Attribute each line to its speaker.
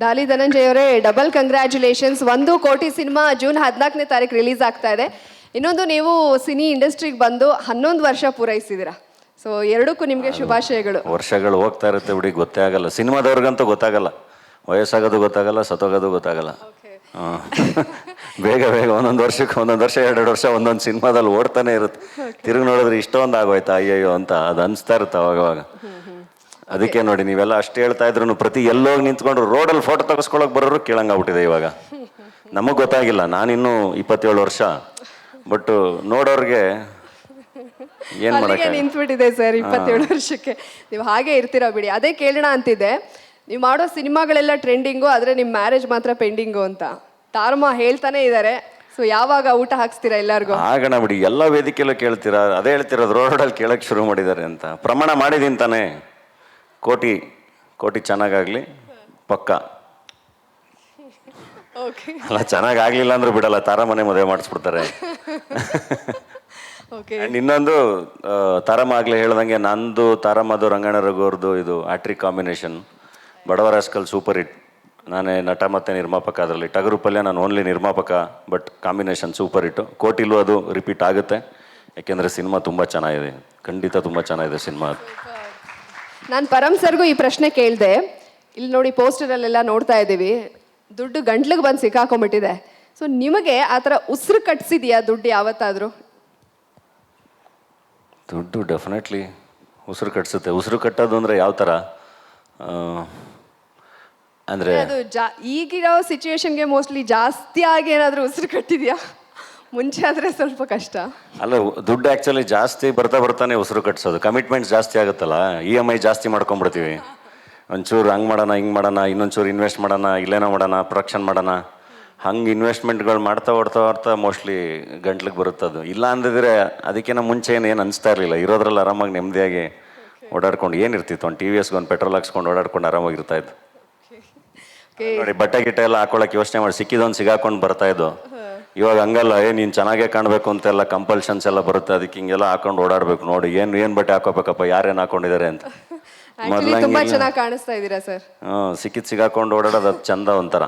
Speaker 1: ಡಾಲಿ ಧನಂಜಯ್ ಅವರೇ double congratulations ಒಂದು ಕೋಟಿ ಸಿನಿಮಾ ಜೂನ್ ಹದಿನಾಲ್ಕನೇ ತಾರೀಕು ರಿಲೀಸ್ ಆಗ್ತಾ ಇದೆ. ಇನ್ನೊಂದು ನೀವು ಸಿನಿ ಇಂಡಸ್ಟ್ರಿಗೆ ಬಂದು ಹನ್ನೊಂದು ವರ್ಷ ಪೂರೈಸಿದಿರಾ. ಸೊ ಎರಡಕ್ಕೂ ನಿಮಗೆ ಶುಭಾಶಯಗಳು.
Speaker 2: ವರ್ಷಗಳು ಹೋಗ್ತಾ ಇರುತ್ತೆ ಬಿಡಿ ಗೊತ್ತೇ ಆಗಲ್ಲ. ಸಿನಿಮಾದವ್ರಿಗಂತೂ ಗೊತ್ತಾಗಲ್ಲ. ವಯಸ್ಸಾಗೋದು ಗೊತ್ತಾಗಲ್ಲ ಸತ್ತೋಗೋದು ಗೊತ್ತಾಗಲ್ಲ. ಬೇಗ ಬೇಗ ಒಂದೊಂದು ವರ್ಷಕ್ಕೆ ಒಂದೊಂದು ವರ್ಷ ಎರಡೆರಡು ವರ್ಷ ಒಂದೊಂದು ಸಿನಿಮಾದಲ್ಲಿ ಓಡ್ತಾನೆ ಇರುತ್ತೆ. ತಿರುಗಿ ನೋಡಿದ್ರೆ ಇಷ್ಟೊಂದು ಆಗೋಯ್ತಾ ಅಯ್ಯಯ್ಯೋ ಅಂತ ಅದು ಅನಿಸ್ತಾ ಇರುತ್ತೆ ಅವಾಗವಾಗ. ಅದಕ್ಕೆ ನೋಡಿ ನೀವೆಲ್ಲ ಅಷ್ಟು ಹೇಳ್ತಾ ಇದ್ರು ಪ್ರತಿ ಎಲ್ಲೋಗಿ ನಿಂತ್ಕೊಂಡು ರೋಡಲ್ಲಿ ಫೋಟೋ ತೆಗೆಸ್ಕೊಳಕ್ ಬರೋರು ಕೇಳಂಗಾಗ್ಬಿಟ್ಟಿದೆ ಇವಾಗ. ನಮಗೆ ಗೊತ್ತಾಗಿಲ್ಲ ನಾನಿನ್ನೂ ಇಪ್ಪತ್ತೇಳು ವರ್ಷ. ಬಟ್ ನೋಡೋರ್ಗೆ ಏನು ಮಾಡೋಕ್ಕೆ?
Speaker 1: ನಿಂತ್ಬಿಟ್ಟಿದೆ ಸರ್ ಇಪ್ಪತ್ತೇಳು ವರ್ಷಕ್ಕೆ. ನೀವು ಹಾಗೆ ಇರ್ತೀರಾ ಬಿಡಿ ಅದೇ ಕೇಳೋಣ ಅಂತಿದೆ ನೀವು ಮಾಡೋ ಸಿನಿಮಾಗಳೆಲ್ಲ ಟ್ರೆಂಡಿಂಗು ಆದರೆ ನಿಮ್ಮ ಮ್ಯಾರೇಜ್ ಮಾತ್ರ ಪೆಂಡಿಂಗು ಅಂತ. ತಾರಮ್ಮ ಹೇಳ್ತಾನೆ ಇದ್ದಾರೆ ಸೊ ಯಾವಾಗ ಊಟ ಹಾಕ್ಸ್ತೀರಾ ಎಲ್ಲರಿಗೂ?
Speaker 2: ಆಗಣ ಬಿಡಿ ಎಲ್ಲ ವೇದಿಕೆಯಲ್ಲೂ ಕೇಳ್ತೀರಾ ಅದೇ ಹೇಳ್ತಿರೋದು ರೋಡಲ್ಲಿ ಕೇಳಕ್ಕೆ ಶುರು ಮಾಡಿದ್ದಾರೆ ಅಂತ. ಪ್ರಮಾಣ ಮಾಡಿದೀನಿ ತಾನೇ. ಕೋಟಿ ಕೋಟಿ ಚೆನ್ನಾಗಾಗಲಿ ಪಕ್ಕ.
Speaker 1: ಓಕೆ
Speaker 2: ಅಲ್ಲ ಚೆನ್ನಾಗಾಗಲಿಲ್ಲ ಅಂದ್ರೆ ಬಿಡಲ್ಲ ತಾರಮನೆ ಮದುವೆ ಮಾಡಿಸ್ಬಿಡ್ತಾರೆ.
Speaker 1: ಓಕೆ
Speaker 2: ಆ್ಯಂಡ್ ಇನ್ನೊಂದು ತಾರಮ್ಮ ಆಗಲೇ ಹೇಳ್ದಂಗೆ ನಂದು ತಾರಮ್ಮದು ರಂಗಣ್ಣ ರಘುವರ್ದು ಇದು ಆಟ್ರಿಕ್ ಕಾಂಬಿನೇಷನ್. ಬಡವರ ಸ್ಕಲ್ ಸೂಪರ್ ಹಿಟ್. ನಾನೇ ನಟ ಮತ್ತೆ ನಿರ್ಮಾಪಕ ಅದರಲ್ಲಿ. ಟಗರು ಪಲ್ಯ ನಾನು ಓನ್ಲಿ ನಿರ್ಮಾಪಕ ಬಟ್ ಕಾಂಬಿನೇಷನ್ ಸೂಪರ್ ಹಿಟ್ಟು. ಕೋಟಿಲೂ ಅದು ರಿಪೀಟ್ ಆಗುತ್ತೆ. ಯಾಕೆಂದರೆ ಸಿನಿಮಾ ತುಂಬ ಚೆನ್ನಾಗಿದೆ. ಖಂಡಿತ ತುಂಬ ಚೆನ್ನಾಗಿದೆ ಸಿನಿಮಾ.
Speaker 1: ನಾನು ಪರಮ್ ಸರ್ಗೂ ಈ ಪ್ರಶ್ನೆ ಕೇಳಿದೆ. ಇಲ್ಲಿ ನೋಡಿ ಪೋಸ್ಟರಲ್ಲೆಲ್ಲ ನೋಡ್ತಾ ಇದ್ದೀವಿ. ದುಡ್ಡು ಗಂಟ್ಲಿಗೆ ಬಂದು ಸಿಕ್ಕಾಕೊಂಡ್ಬಿಟ್ಟಿದೆ ಸೊ ನಿಮಗೆ ಆ ಥರ ಉಸಿರು ಕಟ್ಸಿದ್ಯಾ ದುಡ್ಡು ಯಾವತ್ತಾದರೂ?
Speaker 2: ದುಡ್ಡು ಡೆಫಿನೆಟ್ಲಿ ಉಸಿರು ಕಟ್ಸುತ್ತೆ. ಉಸಿರು ಕಟ್ಟೋದು ಅಂದರೆ ಯಾವ ಥರ? ಅಂದರೆ
Speaker 1: ಅದು ಜಾ ಈಗಿರೋ ಸಿಚುವೇಶನ್ಗೆ ಮೋಸ್ಟ್ಲಿ ಜಾಸ್ತಿ ಆಗಿ ಏನಾದರೂ ಉಸಿರು ಕಟ್ಟಿದ್ಯಾ? ಮುಂಚೆ ಆದರೆ ಸ್ವಲ್ಪ ಕಷ್ಟ.
Speaker 2: ಅಲ್ಲ ದುಡ್ಡು ಆ್ಯಕ್ಚುಲಿ ಜಾಸ್ತಿ ಬರ್ತಾ ಬರ್ತಾನೆ ಉಸಿರು ಕಟ್ಸೋದು. ಕಮಿಟ್ಮೆಂಟ್ ಜಾಸ್ತಿ ಆಗುತ್ತಲ್ಲ? ಇ ಎಂ ಐ ಜಾಸ್ತಿ ಮಾಡ್ಕೊಂಡ್ಬಿಡ್ತೀವಿ. ಒಂಚೂರು ಹಂಗೆ ಮಾಡೋಣ ಹಿಂಗೆ ಮಾಡೋಣ ಇನ್ನೊಂಚೂರು ಇನ್ವೆಸ್ಟ್ ಮಾಡೋಣ ಇಲ್ಲೇನೋ ಮಾಡೋಣ ಪ್ರೊಡಕ್ಷನ್ ಮಾಡೋಣ. ಹಂಗೆ ಇನ್ವೆಸ್ಟ್ಮೆಂಟ್ಗಳು ಮಾಡ್ತಾ ಓಡ್ತಾ ಓಡ್ತಾ ಮೋಸ್ಟ್ಲಿ ಗಂಟ್ಲಿಗೆ ಬರುತ್ತದು. ಇಲ್ಲ ಅಂದಿದ್ರೆ ಅದಕ್ಕಿಂತ ಮುಂಚೆ ಏನು ಏನು ಅನಿಸ್ತಾ ಇರಲಿಲ್ಲ. ಇರೋದ್ರಲ್ಲಿ ಆರಾಮಾಗಿ ನೆಮ್ಮದಿಯಾಗಿ ಓಡಾಡ್ಕೊಂಡು ಏನಿರ್ತಿತ್ತು ಒಂದು ಟಿ ವಿ ಎಸ್ಗೆ ಒಂದು ಪೆಟ್ರೋಲ್ ಹಾಕ್ಸ್ಕೊಂಡು ಓಡಾಡ್ಕೊಂಡು ಆರಾಮಾಗಿರ್ತಾ
Speaker 1: ಓಕೆ
Speaker 2: ನೋಡಿ ಬಟ್ಟೆ ಗಿಟ್ಟೆ ಎಲ್ಲ ಹಾಕೊಳಕ್ಕೆ ಯೋಚನೆ ಮಾಡಿ ಸಿಕ್ಕಿದೊಂದು ಸಿಗಾಕೊಂಡು ಬರ್ತಾ ಇದ್ದು ಇವಾಗ ಹಂಗಲ್ಲ ಏ ನೀನು ಚೆನ್ನಾಗೇ ಕಾಣಬೇಕು ಅಂತೆಲ್ಲ ಕಂಪಲ್ಷನ್ಸ್ ಎಲ್ಲ ಬರುತ್ತೆ ಅದಕ್ಕೆ ಹಿಂಗೆಲ್ಲ ಹಾಕೊಂಡು ಓಡಾಡ್ಬೇಕು ನೋಡಿ. ಏನು ಏನು ಬಟ್ಟೆ ಹಾಕೋಬೇಕಪ್ಪ ಯಾರೇನು ಹಾಕೊಂಡಿದ್ದಾರೆ ಅಂತ.
Speaker 1: ಆ್ಯಕ್ಚುಲಿ ತುಂಬ ಚೆನ್ನಾಗಿ ಕಾಣಿಸ್ತಾ ಇದ್ದೀರಾ ಸರ್
Speaker 2: ಹ್ಞೂ ಸಿಕ್ಕಿದ್ ಸಿಗಾಕೊಂಡು ಓಡಾಡೋದು ಅದು ಚಂದ ಒಂಥರ.